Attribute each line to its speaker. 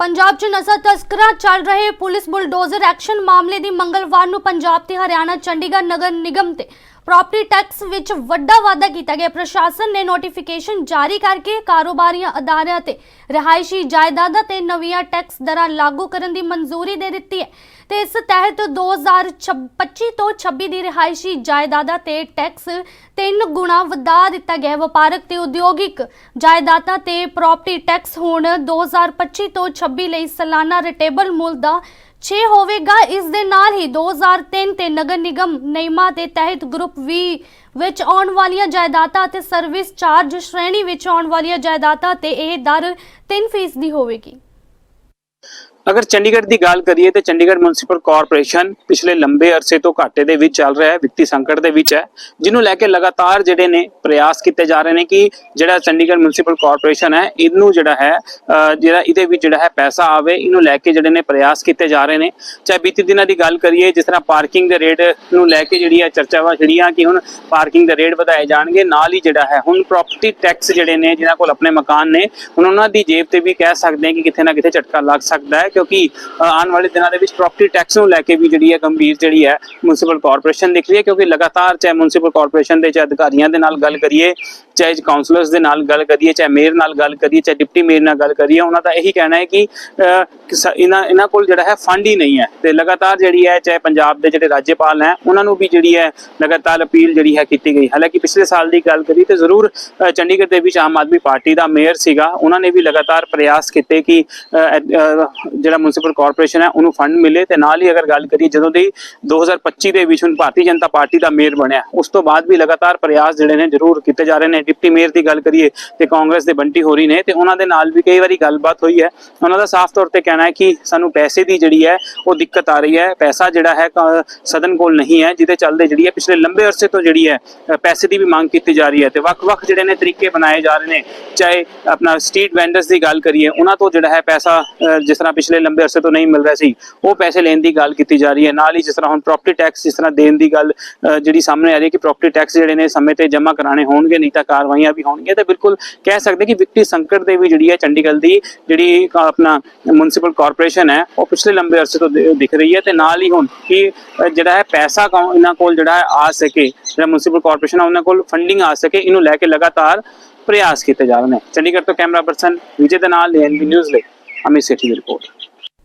Speaker 1: ਪੰਜਾਬ 'ਚ ਨਸ਼ਾ ਤਸਕਰਾਂ ਚੱਲ ਰਹੇ ਪੁਲਿਸ ਬੁਲਡੋਜ਼ਰ ਐਕਸ਼ਨ ਮਾਮਲੇ ਦੀ ਮੰਗਲਵਾਰ ਨੂੰ ਪੰਜਾਬ ਤੇ ਹਰਿਆਣਾ, ਚੰਡੀਗੜ੍ਹ ਨਗਰ ਨਿਗਮ ਤੇ ਪ੍ਰਾਪਰਟੀ ਟੈਕਸ ਵਿੱਚ ਵੱਡਾ ਵਾਧਾ ਕੀਤਾ ਗਿਆ। ਪ੍ਰਸ਼ਾਸਨ ਨੇ ਨੋਟੀਫਿਕੇਸ਼ਨ ਜਾਰੀ ਕਰਕੇ ਕਾਰੋਬਾਰੀਆਂ, ਅਦਾਰਿਆਂ ਤੇ ਰਿਹਾਇਸ਼ੀ ਜਾਇਦਾਦਾਂ ਤੇ ਨਵੀਆਂ ਟੈਕਸ ਦਰਾਂ ਲਾਗੂ ਕਰਨ ਦੀ ਮਨਜ਼ੂਰੀ ਦੇ ਦਿੱਤੀ ਹੈ। ਤੇ ਇਸ ਤਹਿਤ 2025 ਤੋਂ 26 ਦੀ ਰਿਹਾਇਸ਼ੀ ਜਾਇਦਾਦਾਂ ਤੇ ਟੈਕਸ ਤਿੰਨ ਗੁਣਾ ਵਧਾ ਦਿੱਤਾ ਗਿਆ ਵਪਾਰਕ ਤੇ ਉਦਯੋਗਿਕ ਜਾਇਦਾਦਾਂ ਤੇ ਪ੍ਰਾਪਰਟੀ ਟੈਕਸ ਹੁਣ 2025 ਤੋਂ 26 ਲਈ ਸਾਲਾਨਾ ਰਿਟੇਬਲ ਮੁੱਲ ਦਾ 6 ਹੋਵੇਗਾ। ਇਸ ਦੇ ਨਾਲ ਹੀ 2003 ਤੇ ਨਗਰ ਨਿਗਮ ਨਿਯਮਾਂ ਦੇ ਤਹਿਤ ਗਰੁੱਪ ਵੀ ਵਿੱਚ ਆਉਣ ਵਾਲੀਆਂ ਜਾਇਦਾਦਾਂ ਅਤੇ ਸਰਵਿਸ ਚਾਰਜ ਸ਼੍ਰੇਣੀ ਵਿੱਚ ਆਉਣ ਵਾਲੀਆਂ ਜਾਇਦਾਦਾਂ ਤੇ ਇਹ ਦਰ 3% ਦੀ ਹੋਵੇਗੀ।
Speaker 2: ਅਗਰ ਚੰਡੀਗੜ੍ਹ ਦੀ ਗੱਲ ਕਰੀਏ ਤੇ ਚੰਡੀਗੜ੍ਹ ਮਿਊਨਿਸਪਲ ਕਾਰਪੋਰੇਸ਼ਨ ਪਿਛਲੇ ਲੰਬੇ ਅਰਸੇ ਤੋਂ ਘਾਟੇ ਦੇ ਵਿੱਚ ਚੱਲ ਰਿਹਾ ਹੈ, ਵਿੱਤੀ ਸੰਕਟ ਦੇ ਵਿੱਚ ਹੈ, ਜਿਹਨੂੰ ਲੈ ਕੇ ਲਗਾਤਾਰ ਜਿਹੜੇ ਨੇ ਪ੍ਰਯਾਸ ਕੀਤੇ ਜਾ ਰਹੇ ਨੇ ਕਿ ਜਿਹੜਾ ਚੰਡੀਗੜ੍ਹ ਮਿਊਨਿਸਪਲ ਕਾਰਪੋਰੇਸ਼ਨ ਹੈ, ਇਹਨੂੰ ਜਿਹੜਾ ਹੈ ਜਿਹੜਾ ਇਹਦੇ ਵਿੱਚ ਜਿਹੜਾ ਹੈ ਪੈਸਾ ਆਵੇ, ਇਹਨੂੰ ਲੈ ਕੇ ਜਿਹੜੇ ਨੇ ਪ੍ਰਯਾਸ ਕੀਤੇ ਜਾ ਰਹੇ ਨੇ। ਚਾਹੇ ਬੀਤੀ ਦਿਨਾਂ ਦੀ ਗੱਲ ਕਰੀਏ, ਜਿਸ ਤਰ੍ਹਾਂ ਪਾਰਕਿੰਗ ਦੇ ਰੇਟ ਨੂੰ ਲੈ ਕੇ ਜਿਹੜੀ ਹੈ ਚਰਚਾਵਾਂ ਛਿੜੀਆਂ ਕਿ ਹੁਣ ਪਾਰਕਿੰਗ ਦੇ ਰੇਟ ਵਧਾਏ ਜਾਣਗੇ, ਨਾਲ ਹੀ ਜਿਹੜਾ ਹੈ ਹੁਣ ਪ੍ਰਾਪਰਟੀ ਟੈਕਸ ਜਿਹੜੇ ਨੇ ਜਿਨ੍ਹਾਂ ਕੋਲ ਆਪਣੇ ਮਕਾਨ ਨੇ, ਹੁਣ ਉਹਨਾਂ ਦੀ ਜੇਬ ਤੇ ਵੀ ਕਹਿ ਸਕਦੇ ਹਾਂ ਕਿ ਕਿਤੇ ਨਾ ਕਿਤੇ ਝਟਕਾ ਲੱਗ ਸਕਦਾ ਹੈ। ਕਿਉਂਕਿ ਆਉਣ ਵਾਲੇ ਦਿਨਾਂ ਦੇ ਵਿੱਚ ਪ੍ਰਾਪਰਟੀ ਟੈਕਸ ਨੂੰ ਲੈ ਕੇ ਵੀ ਜਿਹੜੀ ਹੈ ਗੰਭੀਰ ਜਿਹੜੀ ਹੈ ਮਿਊਨਿਸਪਲ ਕਾਰਪੋਰੇਸ਼ਨ ਦਿਖ ਰਹੀ ਹੈ ਕਿਉਂਕਿ ਲਗਾਤਾਰ ਚਾਹੇ ਮਿਊਨਿਸਪਲ ਕਾਰਪੋਰੇਸ਼ਨ ਦੇ ਚਾਹੇ ਅਧਿਕਾਰੀਆਂ ਦੇ ਨਾਲ ਗੱਲ ਕਰੀਏ ਚਾਹੇ ਕਾਉਂਸਲਰਸ ਦੇ ਨਾਲ ਗੱਲ ਕਰੀਏ ਚਾਹੇ ਮੇਅਰ ਨਾਲ ਗੱਲ ਕਰੀਏ ਚਾਹੇ ਡਿਪਟੀ ਮੇਅਰ ਨਾਲ ਗੱਲ ਕਰੀਏ ਉਹਨਾਂ ਦਾ ਇਹੀ ਕਹਿਣਾ ਹੈ ਕਿ ਅ, ਇਹਨਾਂ ਇਹਨਾਂ ਕੋਲ ਜਿਹੜਾ ਹੈ ਫੰਡ ਹੀ ਨਹੀਂ ਹੈ। ਤੇ ਲਗਾਤਾਰ ਜਿਹੜੀ ਹੈ ਚਾਹੇ ਪੰਜਾਬ ਦੇ ਜਿਹੜੇ ਰਾਜਪਾਲ ਹੈ ਉਹਨਾਂ ਨੂੰ ਵੀ ਜਿਹੜੀ ਹੈ ਲਗਾਤਾਰ ਅਪੀਲ ਜਿਹੜੀ ਹੈ ਕੀਤੀ ਗਈ। ਹਾਲਾਂਕਿ ਪਿਛਲੇ ਸਾਲ ਦੀ ਗੱਲ ਕਰੀ ਤੇ ਜ਼ਰੂਰ ਚੰਡੀਗੜ੍ਹ ਦੇ ਵਿੱਚ ਆਮ ਆਦਮੀ ਪਾਰਟੀ ਦਾ ਮੇਅਰ ਸੀਗਾ। ਉਹਨਾਂ ਨੇ ਵੀ ਲਗਾਤਾਰ ਪ੍ਰਯਾਸ ਕੀਤੇ ਕਿ ਜਿਹੜਾ ਮਿਊਨਿਸਪਲ ਕਾਰਪੋਰੇਸ਼ਨ ਹੈ, ਉਹਨੂੰ ਫੰਡ ਮਿਲੇ ਤੇ ਨਾਲ ਹੀ ਅਗਰ ਗੱਲ ਕਰੀਏ, ਜਦੋਂ ਦੀ 2025 ਦੇ ਵਿੱਚ ਹੁਣ ਭਾਰਤੀ ਜਨਤਾ ਪਾਰਟੀ ਦਾ ਮੇਅਰ ਬਣਿਆ, ਉਸ ਤੋਂ ਬਾਅਦ ਵੀ ਲਗਾਤਾਰ ਪ੍ਰਯਾਸ ਜਿਹੜੇ ਨੇ ਜ਼ਰੂਰ ਕੀਤੇ ਜਾ ਰਹੇ ਨੇ। ਡਿਪਟੀ ਮੇਅਰ ਦੀ ਗੱਲ ਕਰੀਏ ਤੇ ਕਾਂਗਰਸ ਦੇ ਬੰਟੀ ਹੋਰੀ ਨੇ ਤੇ ਉਹਨਾਂ ਦੇ ਨਾਲ ਵੀ ਕਈ ਵਾਰੀ ਗੱਲਬਾਤ ਹੋਈ ਹੈ। ਉਹਨਾਂ ਦਾ ਸਾਫ਼ ਤੌਰ ਤੇ ਕਹਿਣਾ ਹੈ ਕਿ ਸਾਨੂੰ ਪੈਸੇ ਦੀ ਜਿਹੜੀ ਹੈ, ਉਹ ਦਿੱਕਤ ਆ ਰਹੀ ਹੈ। ਪੈਸਾ ਜਿਹੜਾ ਹੈ, ਕ- ਸਦਨ ਕੋਲ ਨਹੀਂ ਹੈ, ਜਿਹਦੇ ਚੱਲਦੇ ਜਿਹੜੀ ਹੈ, ਪਿਛਲੇ ਲੰਬੇ ਅਰਸੇ ਤੋਂ ਜਿਹੜੀ ਹੈ ਪੈਸੇ ਦੀ ਵੀ ਮੰਗ ਕੀਤੀ ਜਾ ਰਹੀ ਹੈ ਤੇ ਵੱਖ-ਵੱਖ ਜਿਹੜੇ ਨੇ ਤਰੀਕੇ ਬਣਾਏ ਜਾ ਰਹੇ ਨੇ। ਚਾਹੇ ਆਪਣਾ ਸਟਰੀਟ ਵੈਂਡਰਸ ਦੀ ਗੱਲ ਕਰੀਏ, ਉਹਨਾਂ ਤੋਂ ਜਿਹੜਾ ਹੈ ਪੈਸਾ ਜਿਸ ਤਰ੍ਹਾਂ ਪਿਛਲੇ ਲੰਬੇ ਅਰਸੇ ਤੋਂ ਨਹੀਂ ਮਿਲ ਰਿਹਾ ਸੀ। ਉਹ ਪੈਸੇ ਲੈਣ ਦੀ ਗੱਲ ਕੀਤੀ ਜਾ ਰਹੀ ਹੈ। ਨਾਲ ਹੀ ਜਿਸ ਤਰ੍ਹਾਂ ਹੁਣ ਪ੍ਰਾਪਰਟੀ ਟੈਕਸ ਜਿਸ ਤਰ੍ਹਾਂ ਦੇਣ ਦੀ ਗੱਲ ਜਿਹੜੀ ਸਾਹਮਣੇ ਆ ਰਹੀ ਹੈ ਕਿ ਪ੍ਰਾਪਰਟੀ ਟੈਕਸ ਜਿਹੜੇ ਨੇ ਸਮੇਂ ਤੇ ਜਮ੍ਹਾਂ ਕਰਾਣੇ ਹੋਣਗੇ, ਨਹੀਂ ਤਾਂ ਕਾਰਵਾਈਆਂ ਵੀ ਹੋਣਗੀਆਂ। ਤੇ ਬਿਲਕੁਲ ਕਹਿ ਸਕਦੇ ਕਿ ਵਿੱਤੀ ਸੰਕਟ ਦੇ ਵੀ ਜਿਹੜੀ ਹੈ ਚੰਡੀਗੜ੍ਹ ਦੀ ਜਿਹੜੀ ਆਪਣਾ ਮਿਊਨਿਸਪਲ ਕਾਰਪੋਰੇਸ਼ਨ ਹੈ, ਉਹ ਪਿਛਲੇ ਲੰਬੇ ਅਰਸੇ ਤੋਂ ਦਿਖ ਰਹੀ ਹੈ ਤੇ ਨਾਲ ਹੀ ਹੁਣ ਕਿ ਜਿਹੜਾ ਹੈ ਪੈਸਾ ਕੌਣ- ਇਹਨਾਂ ਕੋਲ ਜਿਹੜਾ ਹੈ ਆ ਸਕੇ। ਜਿਹੜਾ ਮਿਊਨਿਸਪਲ ਕਾਰਪੋਰੇਸ਼ਨ ਹੈ, ਉਹਨਾਂ ਕੋਲ ਫੰਡਿੰਗ ਆ ਸਕੇ। ਇਹਨੂੰ ਲੈ ਕੇ ਲਗਾਤਾਰ ਪ੍ਰਯਾਸ ਕੀਤੇ ਜਾ ਰਹੇ ਨੇ। ਚੰਡੀਗੜ੍ਹ ਤੋਂ ਕੈਮਰਾ ਪਰਸਨ ਵਿਜੇ ਦੇ ਨਾਲ ਐਨਬੀ ਨਿਊਜ਼ ਲਈ, ਅਮਿਤ ਸੇਠੀ ਦੀ ਰਿਪੋਰਟ।